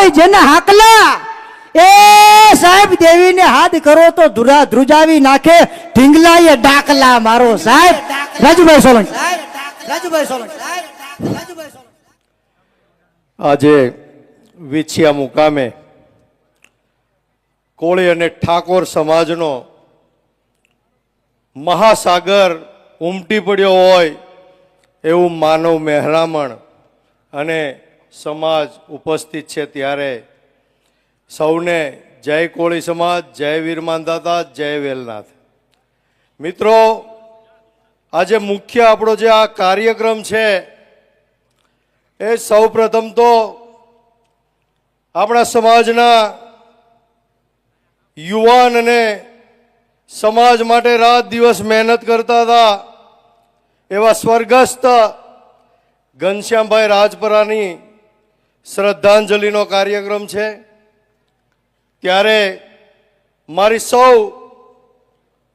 હોય જેને હાકલા. એ સાહેબ દેવીને હાથ કરો તો ધુરા ધ્રુજાવી નાખે. ઢીંગલાએ ડાકલા મારો સાહેબ. રાજુભાઈ સોલંકી. રાજુભાઈ સોલંકી. આજે વિછિયા મુકામે કોળી અને ઠાકોર સમાજનો મહાસાગર ઉમટી પડ્યો હોય એવું માનવ મહેરામણ અને સમાજ ઉપસ્થિત છે ત્યારે સૌને જય કોળી સમાજ, જય વીર માંધાતા જય વેલનાથ. મિત્રો, આજે મુખ્ય આપણો જે આ કાર્યક્રમ છે, એ સૌ પ્રથમ તો આપણા સમાજના યુવાન અને સમાજ માટે રાત દિવસ મહેનત કરતા હતા એવા સ્વર્ગસ્થ ઘનશ્યામભાઈ રાજપરાની શ્રદ્ધાંજલિનો કાર્યક્રમ છે. ત્યારે મારી સૌ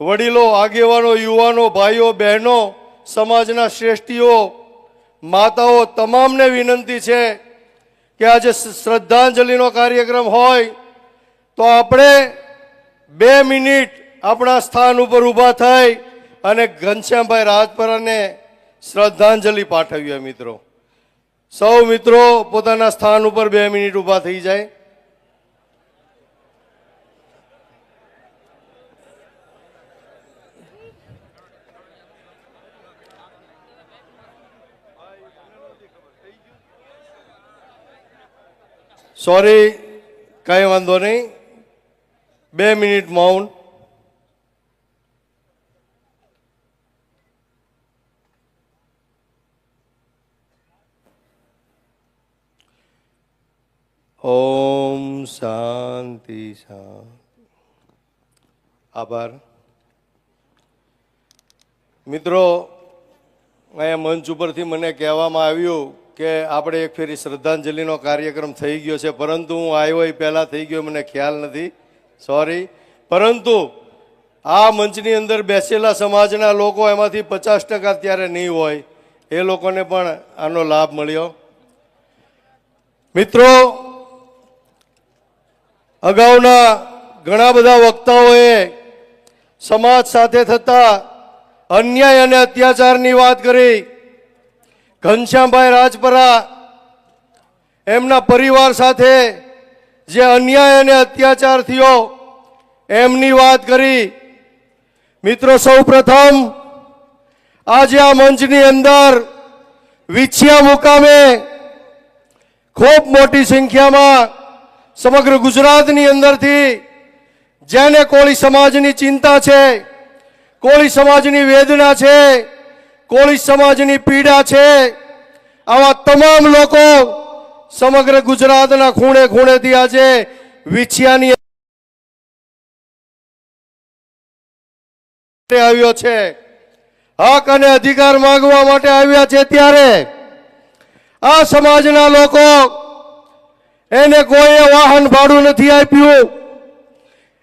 વડીલો, આગેવાનો, યુવાનો, ભાઈઓ, બહેનો, સમાજના શ્રેષ્ઠીઓ, માતાઓ, તમામને વિનંતી છે કે આજે શ્રદ્ધાંજલિનો કાર્યક્રમ હોય તો આપણે બે મિનિટ આપણા સ્થાન ઉપર ઊભા થઈ અને ઘનશ્યામભાઈ રાજપરાને શ્રદ્ધાંજલિ પાઠવીએ મિત્રો. સૌ મિત્રો પોતાના સ્થાન ઉપર બે મિનિટ ઊભા થઈ જાય. સોરી કાંઈ વાંધો નહીં. બે મિનિટ મૌન. ઓમ શાંતિ શાંતિ. આભાર. મિત્રો, અહીંયા મંચ ઉપરથી મને કહેવામાં આવ્યું કે આપણે એક ફેરી શ્રદ્ધાંજલિનો કાર્યક્રમ થઈ ગયો છે, પરંતુ હું આવ્યો એ પહેલાં થઈ ગયો, મને ખ્યાલ નથી. સોરી પરંતુ આ મંચની અંદર બેસેલા સમાજના લોકો એમાંથી પચાસ ટકા અત્યારે નહીં હોય. એ લોકોને પણ આનો લાભ મળ્યો. મિત્રો અગાઉના ઘણા બધા વક્તાઓએ સમાજ સાથે થતા અન્યાય અને અત્યાચારની વાત કરી. ઘનશ્યામભાઈ રાજપરા એમના પરિવાર સાથે જે અન્યાય અને અત્યાચાર થયો એમની વાત કરી. મિત્રો સૌ પ્રથમ આજે આ મંચની અંદર વિછિયા મુકામે ખૂબ મોટી સંખ્યામાં સમગ્ર ગુજરાતની અંદરથી જેને કોળી સમાજની ચિંતા છે, કોળી સમાજની વેદના છે, કોળી સમાજની પીડા છે, આવા તમામ લોકો સમગ્ર ગુજરાતના ખૂણે ખૂણેથી આજે વિછિયાની આવ્યો છે. હક અને અધિકાર માંગવા માટે આવ્યા છે ત્યારે આ સમાજના લોકો એને કોઈએ વાહન ભાડું નથી આપ્યું.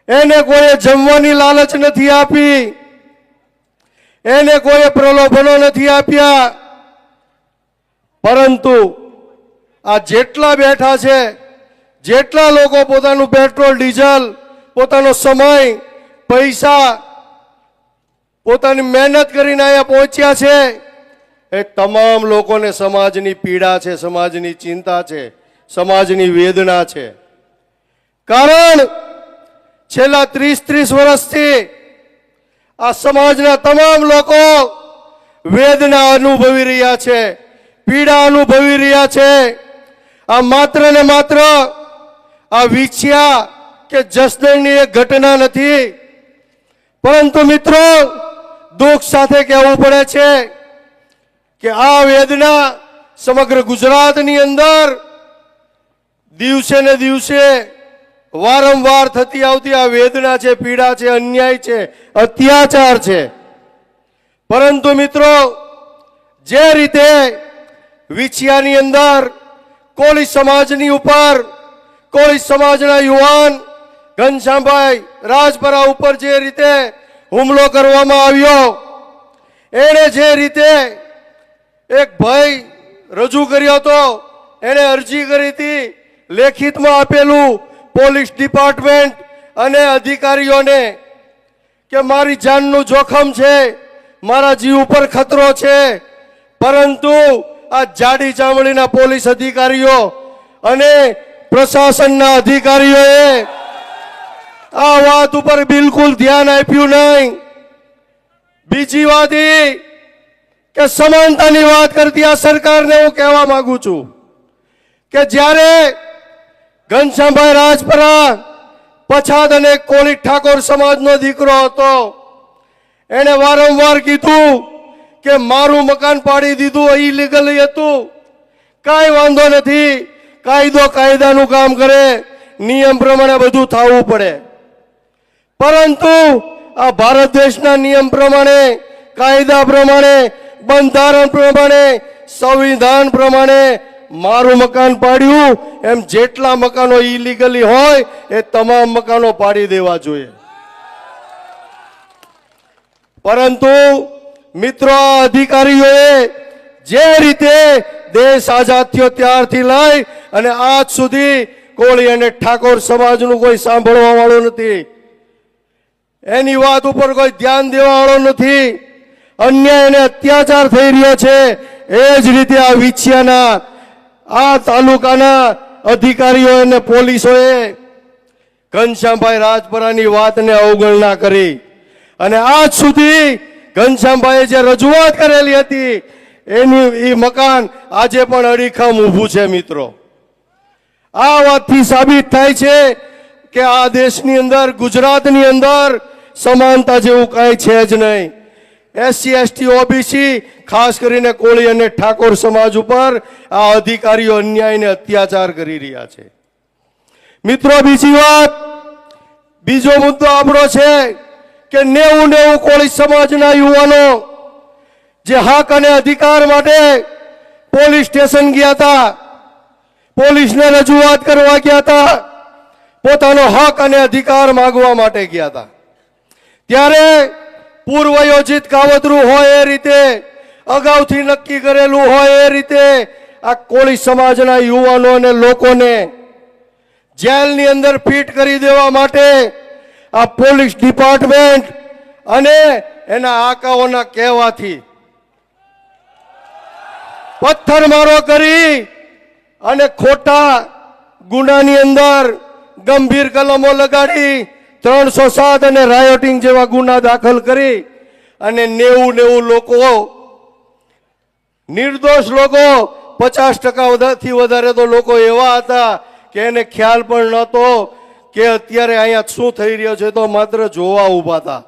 એને કોઈએ જમવાની લાલચ નથી આપી. એને કોઈએ પ્રલોભનો નથી આપ્યા. પરંતુ આ જેટલા બેઠા છે, જેટલા લોકો પોતાનું પેટ્રોલ, ડીઝલ, પોતાનો સમય, પૈસા, પોતાની મહેનત કરીને અહીંયા પહોંચ્યા છે, એ તમામ લોકોને સમાજની પીડા છે, સમાજની ચિંતા છે. સમાજની વેદના છે. કારણ છેલ્લા ત્રીસ ત્રીસ વર્ષથી આ સમાજના તમામ લોકો વેદના અનુભવી રહ્યા છે, પીડા અનુભવી રહ્યા છે. આ માત્ર ને માત્ર આ વિછ્યા કે જસદણની એક ઘટના નથી. પરંતુ મિત્રો દુઃખ સાથે કહેવું પડે છે કે આ વેદના સમગ્ર ગુજરાતની અંદર દિવસે ને દિવસે વારંવાર થતી આવતી આ વેદના છે, પીડા છે, અન્યાય છે, અત્યાચાર છે. પરંતુ મિત્રો, જે રીતે વિછિયાની અંદર કોળી સમાજની ઉપર, કોળી સમાજના યુવાન ઘનશ્યામભાઈ રાજપરા ઉપર જે રીતે હુમલો કરવામાં આવ્યો, એણે જે રીતે એક ભાઈ રજૂ કર્યો હતો, એણે અરજી કરી હતી લેખિતમાં આપેલું પોલીસ ડિપાર્ટમેન્ટ અને અધિકારીઓને કે મારી જાનનું જોખમ છે, મારા જીવ ઉપર ખતરો છે, પરંતુ આ જાડી ચામડીના પોલીસ અધિકારીઓ અને પ્રશાસનના અધિકારીઓએ આ વાત ઉપર બિલકુલ ધ્યાન આપ્યું નહીં. બીજી વાત એ કે સમાનતાની વાત કરતી આ સરકારને હું કહેવા માંગુ છું કે જ્યારે ઘનશ્યામભાઈ રાજપરા પછાત અને કોળી ઠાકોર સમાજનો દીકરો હતો. એણે વારંવાર કીધું કે મારું મકાન પાડી દીધું ઇલીગલી હતું. કાંઈ વાંધો નથી, કાયદો કાયદાનું કામ કરે, નિયમ પ્રમાણે બધું થવું પડે. પરંતુ આ ભારત દેશના નિયમ પ્રમાણે, કાયદા પ્રમાણે, બંધારણ પ્રમાણે, સંવિધાન પ્રમાણે મારું મકાન પાડ્યું, એમ જેટલા મકાનો ઇલીગલી હોય, એ તમામ મકાનો પાડી દેવા જોઈએ. પરંતુ મિત્રો અધિકારીઓએ જે રીતે દેશ આઝાદ થયો ત્યારથી લઈ અને આજ સુધી કોળી અને ઠાકોર સમાજનું કોઈ સાંભળવા વાળું નથી. એની વાત ઉપર કોઈ ધ્યાન દેવા વાળો નથી. અન્યાય અને અત્યાચાર થઈ રહ્યો છે. એ જ રીતે આ વિછિયાના આ તાલુકાના અધિકારીઓ અને પોલીસોએ ઘનશ્યામભાઈ રાજપરાની વાતને અવગણના કરી. અને આજ સુધી ઘનશ્યામભાઈએ જે રજૂઆત કરેલી હતી, એનું એ મકાન આજે પણ અડીખમ ઊભું છે મિત્રો. આ વાતથી સાબિત થાય છે કે આ દેશની અંદર, ગુજરાતની અંદર સમાનતા જેવું કાંઈ છે જ નહીં. એસસી એસટી ઓબીસી ખાસ કરીને કોળી અને ઠાકોર સમાજ ઉપર આ અધિકારીઓ અન્યાયને અત્યાચાર કરી રહ્યા છે. મિત્રો, બીજી વાત, બીજો મુદ્દો આપણો છે કે નેવું નેવું કોળી સમાજના યુવાનો જે હક અને અધિકાર માટે પોલીસ સ્ટેશન ગયા હતા, પોલીસને રજૂઆત કરવા ગયા હતા, પોતાનો હક અને અધિકાર માંગવા માટે ગયા હતા. ત્યારે પૂર્વ યોજિત કાવતરું હોય એ રીતે, અગાઉથી નક્કી કરેલું હોય એ રીતે આ કોળી સમાજના યુવાનો અને લોકોને જેલની અંદર ફિટ કરી દેવા માટે આ પોલીસ ડિપાર્ટમેન્ટ અને એના આકાઓના કહેવાથી પથ્થરમારો કરી અને ખોટા ગુનાની અંદર ગંભીર કલમો લગાડી ત્રણસો સાત અને રાયોટિંગ જેવા ગુના દાખલ કરી અને નેવું નેવું લોકો નિર્દોષ લોકો, પચાસ ટકા થી વધારે તો લોકો એવા હતા કે એને ખ્યાલ પણ નહોતો કે અત્યારે અહીંયા શું થઈ રહ્યો છે તો માત્ર જોવા ઊભા હતા.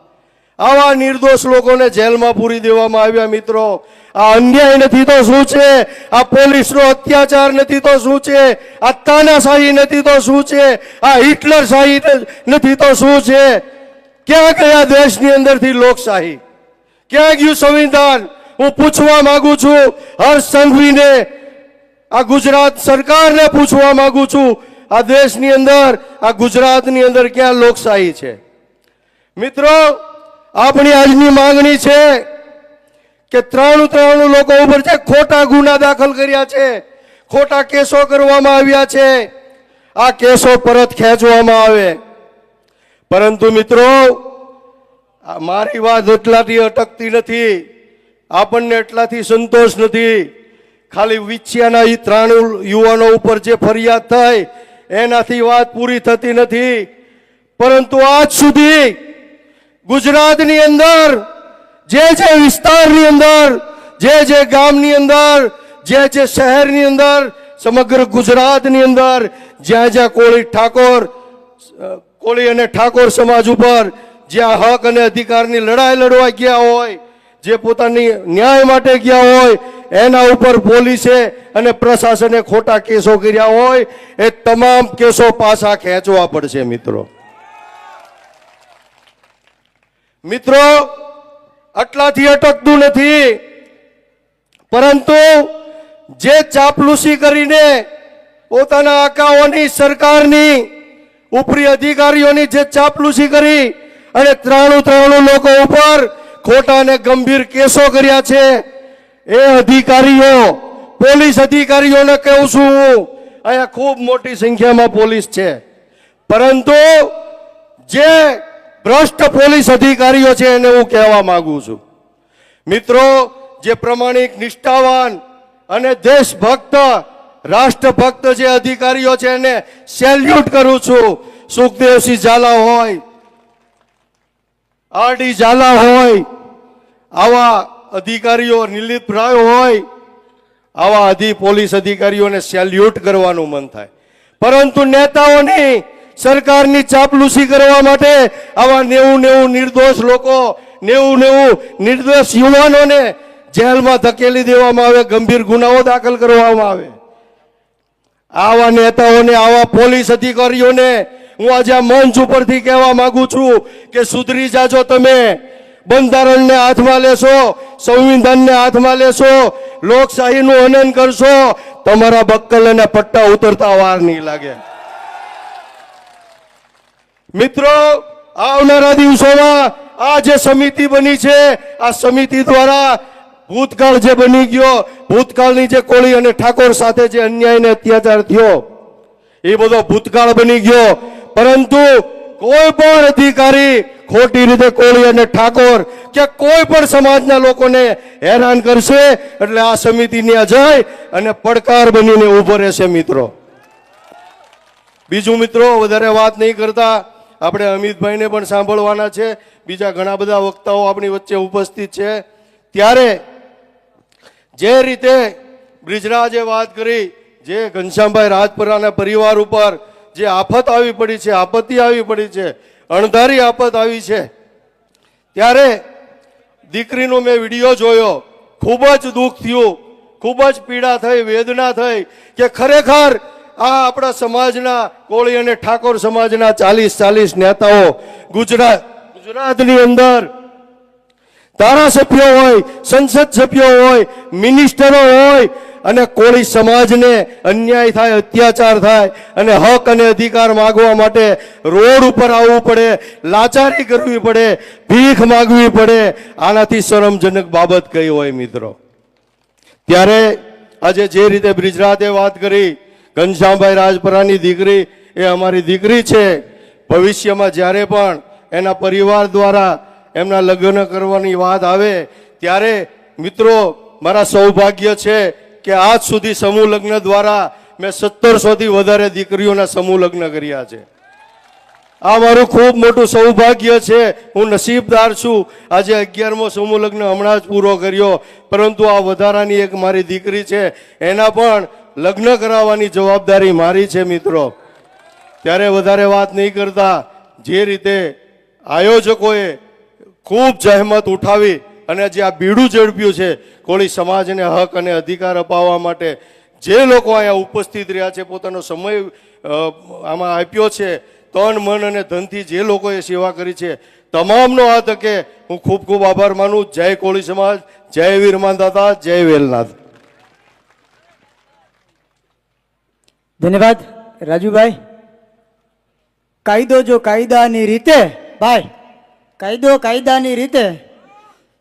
આવા નિર્દોષ લોકોને જેલમાં પૂરી દેવામાં આવ્યા મિત્રો. આ અન્યાય નથી તો શું છે? આ પોલીસનો અત્યાચાર નથી તો શું છે? આ તાનાશાહી નથી તો શું છે? આ હિટલર શાહી નથી તો શું છે? ક્યાં કયા દેશની અંદરથી લોકશાહી? ક્યાં ગયું સંવિધાન? હું પૂછવા માંગુ છું, હર્ષ સંઘવીને. આ ગુજરાત સરકારને પૂછવા માંગુ છું, આ દેશની અંદર, આ ગુજરાતની અંદર ક્યાં લોકશાહી છે? મિત્રો આપણી આજની માંગણી છે કે ત્રણ ત્રણ લોકો ઉપર છે ખોટા ગુના દાખલ કર્યા છે, ખોટા કેસો કરવામાં આવ્યા છે, આ કેસો પરત ખેંચવામાં આવે. પરંતુ મિત્રો મારી વાત એટલાથી અટકતી નથી, આપણને એટલાથી સંતોષ નથી. ખાલી વિછ્યાના એ ત્રણ યુવાનો ઉપર જે ફરિયાદ થઈ એનાથી વાત પૂરી થતી નથી. પરંતુ આજ સુધી ગુજરાતની અંદર, જે જે વિસ્તારની અંદર, જે જે ગામની અંદર, જે જે શહેરની અંદર, સમગ્ર ગુજરાતની અંદર, જ્યાં જ્યાં કોળી ઠાકોર કોળી અને ઠાકોર સમાજ ઉપર જ્યાં હક અને અધિકારની લડાઈ લડવા ગયા હોય, જે પોતાની ન્યાય માટે ગયા હોય, એના ઉપર પોલીસે અને પ્રશાસને ખોટા કેસો કર્યા હોય, એ તમામ કેસો પાછા ખેંચવા પડશે મિત્રો. મિત્રો, આટલાથી અટકતું નથી. પરંતુ જે ચાપલુસી કરીને પોતાના આકાઓની સરકારની ઉપરી અધિકારીઓની જે ચાપલુસી કરી અને ત્રાણું ત્રાણું લોકો ઉપર ખોટા અને ગંભીર કેસો કર્યા છે, એ અધિકારીઓ, પોલીસ અધિકારીઓને કહું છું હું, અહીંયા ખૂબ મોટી સંખ્યામાં પોલીસ છે. પરંતુ જે ભ્રષ્ટ પોલીસ અધિકારીઓ છે એને હું કહેવા માંગુ છું. મિત્રો, જે પ્રમાણિક નિષ્ઠાવાન અને દેશભક્ત, રાષ્ટ્રભક્ત જે અધિકારીઓ છે એને સેલ્યુટ કરું છું. સુખદેવસિંહ ઝાલા હોય, આર ડી ઝાલા હોય, આવા અધિકારીઓ નિલીપ રાય હોય, આવા અધિ પોલીસ અધિકારીઓને સેલ્યુટ કરવાનું મન થાય. પરંતુ નેતાઓની સરકારની ચાપલુસી કરવા માટે આવા નેવું નેવું નિર્દોષ લોકો નેવું નેવું નિર્દોષ યુવાનોને જેલમાં ધકેલી દેવામાં આવે, ગંભીર ગુનાઓ દાખલ કરવામાં આવે. આવા નેતાઓને, આવા પોલીસ અધિકારીઓને હું આજે આ મંચ ઉપરથી કહેવા માંગુ છું કે સુધરી જાજો તમે. બંધારણને હાથમાં લેશો, સંવિધાનને હાથમાં લેશો, લોકશાહીનું હનન કરશો, તમારા બક્કલ અને પટ્ટા ઉતરતા વાર નહીં લાગે. મિત્રો, આવનારા દિવસોમાં આ જે સમિતિ બની છે, આ સમિતિ દ્વારા ભૂતકાળ જે બની ગયો, ભૂતકાળની જે કોળી અને ઠાકોર સાથે જે અન્યાય ને અત્યાચાર થયો, એ બધો ભૂતકાળ બની ગયો. પરંતુ કોઈ પણ અધિકારી ખોટી રીતે કોળી અને ઠાકોર કે કોઈ પણ સમાજના લોકોને હેરાન કરશે, એટલે આ સમિતિ ત્યાં જાય અને પડકાર બનીને ઊભો રહેશે મિત્રો. બીજું મિત્રો, વધારે વાત નહીં કરતા. આપણે અમિતભાઈને પણ સાંભળવાના છે. બીજા ઘણા બધા વક્તાઓ આપણી વચ્ચે ઉપસ્થિત છે. ત્યારે જે રીતે બ્રિજરાજે વાત કરી, જે ઘનશ્યામભાઈ રાજપરાના પરિવાર ઉપર જે આફત આવી પડી છે, આપત્તિ આવી પડી છે, અણધારી આફત આવી છે, ત્યારે દીકરીનો મેં વીડિયો જોયો. ખૂબ જ દુઃખ થયું, ખૂબ જ પીડા થઈ, વેદના થઈ કે ખરેખર આ આપણા સમાજના કોળી અને ઠાકોર સમાજના ચાલીસ ચાલીસ નેતાઓ ગુજરાત, ગુજરાતની અંદર ધારાસભ્યો હોય, સંસદ સભ્યો હોય, મિનિસ્ટરો હોય અને કોળી સમાજને અન્યાય થાય, અત્યાચાર થાય અને હક અને અધિકાર માગવા માટે રોડ ઉપર આવવું પડે, લાચારી કરવી પડે, ભીખ માગવી પડે, આનાથી શરમજનક બાબત કઈ હોય મિત્રો? ત્યારે આજે જે રીતે બ્રિજરાતે વાત કરી ઘનશ્યામભાઈ રાજપરાની દીકરી એ અમારી દીકરી છે. ભવિષ્યમાં જ્યારે પણ એના પરિવાર દ્વારા એમના લગ્ન કરવાની વાત આવે, ત્યારે મિત્રો, મારા સૌભાગ્ય છે કે આજ સુધી સમૂહ લગ્ન દ્વારા મેં સત્તરસોથી વધારે દીકરીઓના સમૂહ લગ્ન કર્યા છે. આ મારું ખૂબ મોટું સૌભાગ્ય છે. હું નસીબદાર છું. આજે અગિયારમો સમૂહ લગ્ન હમણાં જ પૂરો કર્યો. પરંતુ આ વધારાની એક મારી દીકરી છે. એના પણ લગ્ન કરાવવાની જવાબદારી મારી છે, મિત્રો. ત્યારે વધારે વાત નહીં કરતા જે રીતે આયોજકોએ ખૂબ જહેમત ઉઠાવી અને જે આ બીડું ઝડપ્યું છે, કોળી સમાજને હક અને અધિકાર અપાવવા માટે જે લોકો અહીંયા ઉપસ્થિત રહ્યા છે, પોતાનો સમય આમાં આપ્યો છે, તન, મન અને ધનથી જે લોકોએ સેવા કરી છે, તમામનો આ તકે હું ખૂબ ખૂબ આભાર માનું. જય કોળી સમાજ, જય વીરમાન દાદા, જય વેલનાથ. ધન્યવાદ, રાજુભાઈ. કાયદો જો કાયદાની રીતે, ભાઈ, કાયદો કાયદાની રીતે.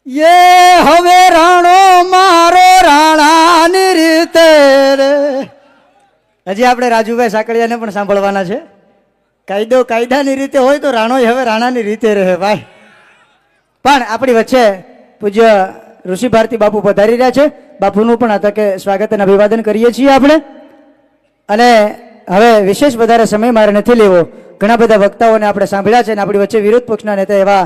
યે હવે રાણો મારો રાણાની રીતે હજી આપણે રાજુભાઈ સાંકળિયાને પણ સાંભળવાના છે. કાયદો કાયદાની રીતે હોય તો રાણો હવે રાણાની રીતે રહે, ભાઈ. પણ આપણી વચ્ચે પૂજ્ય ઋષિ ભારતી બાપુ પધારી રહ્યા છે. બાપુનું પણ આ તકે સ્વાગત અને અભિવાદન કરીએ છીએ આપણે. અને હવે વિશેષ વધારે સમય મારે નથી લેવો. ઘણા બધા વક્તાઓને આપણે સાંભળ્યા છે અને આપણી વચ્ચે વિરોધ પક્ષના નેતા એવા